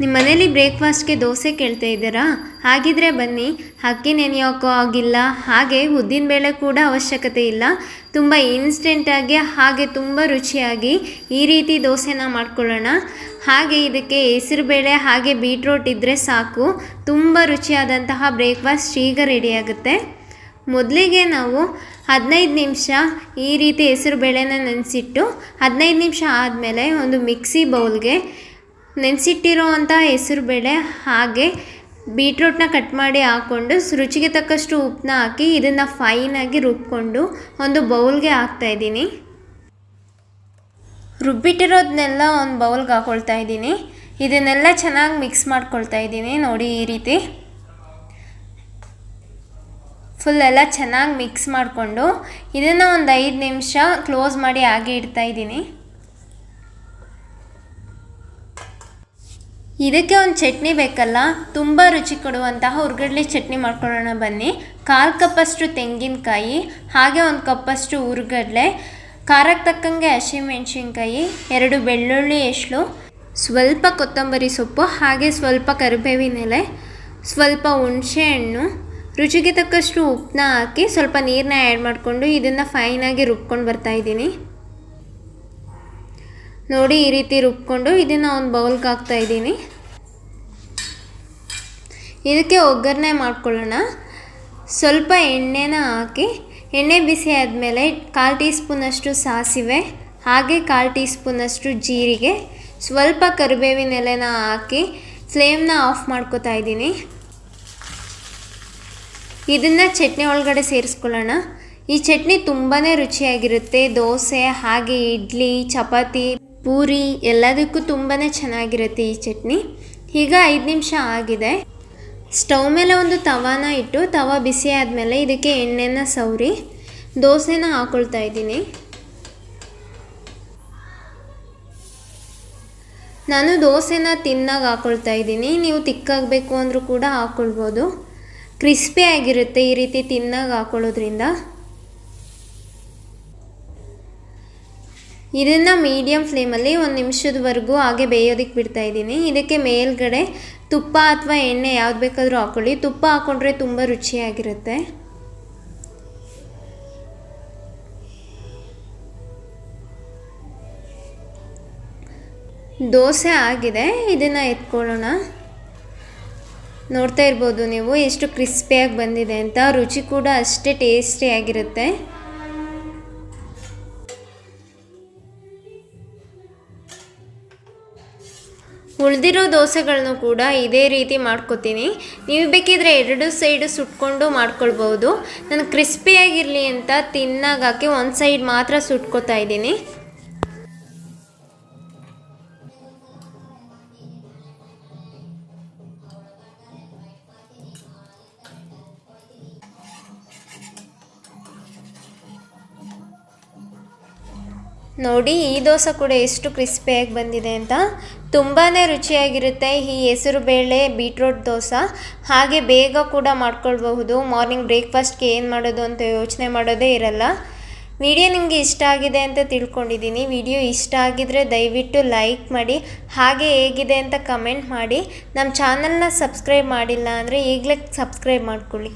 ನಿಮ್ಮ ಮನೇಲಿ ಬ್ರೇಕ್ಫಾಸ್ಟ್ಗೆ ದೋಸೆ ಕೇಳ್ತಾ ಇದ್ದೀರಾ? ಹಾಗಿದ್ರೆ ಬನ್ನಿ. ಅಕ್ಕಿ ನೆನೆಯೋಕ್ಕೂ ಆಗಿಲ್ಲ. ಹಾಗೆ ಉದ್ದಿನ ಬೇಳೆ ಕೂಡ ಅವಶ್ಯಕತೆ ಇಲ್ಲ. ತುಂಬ ಇನ್ಸ್ಟೆಂಟಾಗಿ ಹಾಗೆ ತುಂಬ ರುಚಿಯಾಗಿ ಈ ರೀತಿ ದೋಸೆನ ಮಾಡ್ಕೊಳ್ಳೋಣ. ಹಾಗೆ ಇದಕ್ಕೆ ಹೆಸರುಬೇಳೆ ಹಾಗೆ ಬೀಟ್ರೋಟ್ ಇದ್ದರೆ ಸಾಕು. ತುಂಬ ರುಚಿಯಾದಂತಹ ಬ್ರೇಕ್ಫಾಸ್ಟ್ ಈಗ ರೆಡಿಯಾಗುತ್ತೆ ಮೊದಲಿಗೆ ನಾವು ಹದಿನೈದು ನಿಮಿಷ ಈ ರೀತಿ ಹೆಸರು ಬೇಳೆನ ನೆನೆಸಿಟ್ಟು, ಹದಿನೈದು ನಿಮಿಷ ಆದಮೇಲೆ ಒಂದು ಮಿಕ್ಸಿ ಬೌಲ್ಗೆ ನೆನೆಸಿಟ್ಟಿರೋ ಹೆಸರು ಬೇಳೆ, ಹಾಗೆ ಬೀಟ್ರೂಟ್ನ ಕಟ್ ಮಾಡಿ ಹಾಕ್ಕೊಂಡು ರುಚಿಗೆ ತಕ್ಕಷ್ಟು ಉಪ್ಪನ್ನ ಹಾಕಿ ಇದನ್ನು ಫೈನಾಗಿ ರುಬ್ಕೊಂಡು ಒಂದು ಬೌಲ್ಗೆ ಹಾಕ್ತಾಯಿದ್ದೀನಿ ರುಬ್ಬಿಟ್ಟಿರೋದನ್ನೆಲ್ಲ ಒಂದು ಬೌಲ್ಗೆ ಹಾಕ್ಕೊಳ್ತಾ ಇದ್ದೀನಿ. ಇದನ್ನೆಲ್ಲ ಚೆನ್ನಾಗಿ ಮಿಕ್ಸ್ ಮಾಡ್ಕೊಳ್ತಾ ಇದ್ದೀನಿ ನೋಡಿ ಈ ರೀತಿ. ಫುಲ್ ಎಲ್ಲ ಚೆನ್ನಾಗಿ ಮಿಕ್ಸ್ ಮಾಡಿಕೊಂಡು ಇದನ್ನು ಒಂದು ಐದು ನಿಮಿಷ ಕ್ಲೋಸ್ ಮಾಡಿ ಹಾಗೆ ಇಡ್ತಾ ಇದಕ್ಕೆ ಒಂದು ಚಟ್ನಿ ಬೇಕಲ್ಲ? ತುಂಬ ರುಚಿ ಕೊಡುವಂತಹ ಹುರ್ಗಡ್ಲೆ ಚಟ್ನಿ ಮಾಡ್ಕೊಳ್ಳೋಣ ಬನ್ನಿ. ಕಾಲು ಕಪ್ಪಷ್ಟು ತೆಂಗಿನಕಾಯಿ, ಹಾಗೆ ಒಂದು ಕಪ್ಪಷ್ಟು ಹುರ್ಗಡ್ಲೆ, ಖಾರಕ್ಕೆ ತಕ್ಕಂಗೆ ಹಸಿಮೆಣ್ಸಿನ್ಕಾಯಿ ಎರಡು ಬೆಳ್ಳುಳ್ಳಿ ಎಷ್ಟು ಸ್ವಲ್ಪ ಕೊತ್ತಂಬರಿ ಸೊಪ್ಪು, ಹಾಗೆ ಸ್ವಲ್ಪ ಕರಿಬೇವಿನ ಎಲೆ, ಸ್ವಲ್ಪ ಹುಣಸೆ ಹಣ್ಣು, ರುಚಿಗೆ ತಕ್ಕಷ್ಟು ಉಪ್ಪನ್ನ ಹಾಕಿ ಸ್ವಲ್ಪ ನೀರನ್ನ ಆ್ಯಡ್ ಮಾಡಿಕೊಂಡು ಇದನ್ನು ಫೈನಾಗಿ ರುಬ್ಕೊಂಡು ಬರ್ತಾ ಇದ್ದೀನಿ. ನೋಡಿ ಈ ರೀತಿ ರುಬ್ಕೊಂಡು ಇದನ್ನು ಒಂದು ಬೌಲ್ಗೆ ಹಾಕ್ತಾ ಇದ್ದೀನಿ. ಇದಕ್ಕೆ ಒಗ್ಗರಣೆ ಮಾಡ್ಕೊಳ್ಳೋಣ. ಸ್ವಲ್ಪ ಎಣ್ಣೆನ ಹಾಕಿ, ಎಣ್ಣೆ ಬಿಸಿ ಆದಮೇಲೆ ಕಾಲು ಟೀ ಸ್ಪೂನಷ್ಟು ಸಾಸಿವೆ, ಹಾಗೆ ಕಾಲು ಟೀ ಸ್ಪೂನಷ್ಟು ಜೀರಿಗೆ, ಸ್ವಲ್ಪ ಕರಿಬೇವಿನ ಎಲೆನ ಹಾಕಿ ಫ್ಲೇಮ್ನ ಆಫ್ ಮಾಡ್ಕೋತಾ ಇದ್ದೀನಿ. ಇದನ್ನು ಚಟ್ನಿ ಒಳಗಡೆ ಸೇರಿಸ್ಕೊಳ್ಳೋಣ. ಈ ಚಟ್ನಿ ತುಂಬಾ ರುಚಿಯಾಗಿರುತ್ತೆ. ದೋಸೆ, ಹಾಗೆ ಇಡ್ಲಿ, ಚಪಾತಿ. ಪೂರಿ ಎಲ್ಲದಕ್ಕೂ ತುಂಬಾ ಚೆನ್ನಾಗಿರುತ್ತೆ ಈ ಚಟ್ನಿ. ಈಗ ಐದು ನಿಮಿಷ ಆಗಿದೆ. ಸ್ಟವ್ ಮೇಲೆ ಒಂದು ತವಾನ ಇಟ್ಟು ತವ ಬಿಸಿ ಆದಮೇಲೆ ಇದಕ್ಕೆ ಎಣ್ಣೆನ ಸವರಿ. ದೋಸೆನ ಹಾಕೊಳ್ತಾ ಇದ್ದೀನಿ. ನಾನು ದೋಸೆನ ತಿನ್ನಾಗ ಹಾಕೊಳ್ತಾ ಇದ್ದೀನಿ. ನೀವು ತಿಕ್ಕಾಗಬೇಕು ಅಂದರೂ ಕೂಡ ಹಾಕ್ಕೊಳ್ಬೋದು ಕ್ರಿಸ್ಪಿ ಆಗಿರುತ್ತೆ ಈ ರೀತಿ ತಿನ್ನಾಗ ಹಾಕೊಳ್ಳೋದ್ರಿಂದ. ಇದನ್ನು ಮೀಡಿಯಮ್ ಫ್ಲೇಮಲ್ಲಿ ಒಂದು ನಿಮಿಷದವರೆಗೂ ಹಾಗೆ ಬೇಯೋದಕ್ಕೆ ಬಿಡ್ತಾ ಇದ್ದೀನಿ. ಇದಕ್ಕೆ ಮೇಲ್ಗಡೆ ತುಪ್ಪ ಅಥವಾ ಎಣ್ಣೆ ಯಾವ್ದು ಬೇಕಾದರೂ ಹಾಕ್ಕೊಳ್ಳಿ ತುಪ್ಪ ಹಾಕ್ಕೊಂಡ್ರೆ ತುಂಬ ರುಚಿಯಾಗಿರುತ್ತೆ. ದೋಸೆ ಆಗಿದೆ. ಇದನ್ನು ಎತ್ಕೊಳ್ಳೋಣ. ನೋಡ್ತಾ ಇರ್ಬೋದು ನೀವು ಎಷ್ಟು ಕ್ರಿಸ್ಪಿಯಾಗಿ ಬಂದಿದೆ ಅಂತ. ರುಚಿ ಕೂಡ ಅಷ್ಟೇ ಟೇಸ್ಟಿಯಾಗಿರುತ್ತೆ ಉಳಿದಿರೋ ದೋಸೆಗಳನ್ನು ಕೂಡ ಇದೇ ರೀತಿ ಮಾಡ್ಕೊತೀನಿ. ನೀವು ಬೇಕಿದ್ರೆ ಎರಡು ಸೈಡು ಸುಟ್ಕೊಂಡು ಮಾಡ್ಕೊಳ್ಬೋದು. ನಾನು ಕ್ರಿಸ್ಪಿಯಾಗಿರಲಿ ಅಂತ ತಿನ್ನಾಗ ಹಾಕಿ ಒಂದು ಸೈಡ್ ಮಾತ್ರ ಸುಟ್ಕೋತಾ ಇದ್ದೀನಿ. ನೋಡಿ, ಈ ದೋಸೆ ಕೂಡ ಎಷ್ಟು ಕ್ರಿಸ್ಪಿಯಾಗಿ ಬಂದಿದೆ ಅಂತ. ತುಂಬಾ ರುಚಿಯಾಗಿರುತ್ತೆ ಈ ಹೆಸರು ಬೇಳೆ, ಬೀಟ್ರೋಟ್ ದೋಸೆ. ಹಾಗೆ ಬೇಗ ಕೂಡ ಮಾಡ್ಕೊಳ್ಬಹುದು. ಮಾರ್ನಿಂಗ್ ಬ್ರೇಕ್ಫಾಸ್ಟ್ಗೆ ಏನು ಮಾಡೋದು ಅಂತ ಯೋಚನೆ ಮಾಡೋದೇ ಇರಲ್ಲ. ವಿಡಿಯೋ ನಿಮಗೆ ಇಷ್ಟ ಆಗಿದೆ ಅಂತ ತಿಳ್ಕೊಂಡಿದ್ದೀನಿ. ವಿಡಿಯೋ ಇಷ್ಟ ಆಗಿದ್ರೆ ದಯವಿಟ್ಟು ಲೈಕ್ ಮಾಡಿ, ಹಾಗೆ ಹೇಗಿದೆ ಅಂತ ಕಮೆಂಟ್ ಮಾಡಿ. ನಮ್ಮ ಚಾನಲ್ನ ಸಬ್ಸ್ಕ್ರೈಬ್ ಮಾಡಿಲ್ಲ ಅಂದರೆ ಈಗಲೇ ಸಬ್ಸ್ಕ್ರೈಬ್ ಮಾಡ್ಕೊಳ್ಳಿ.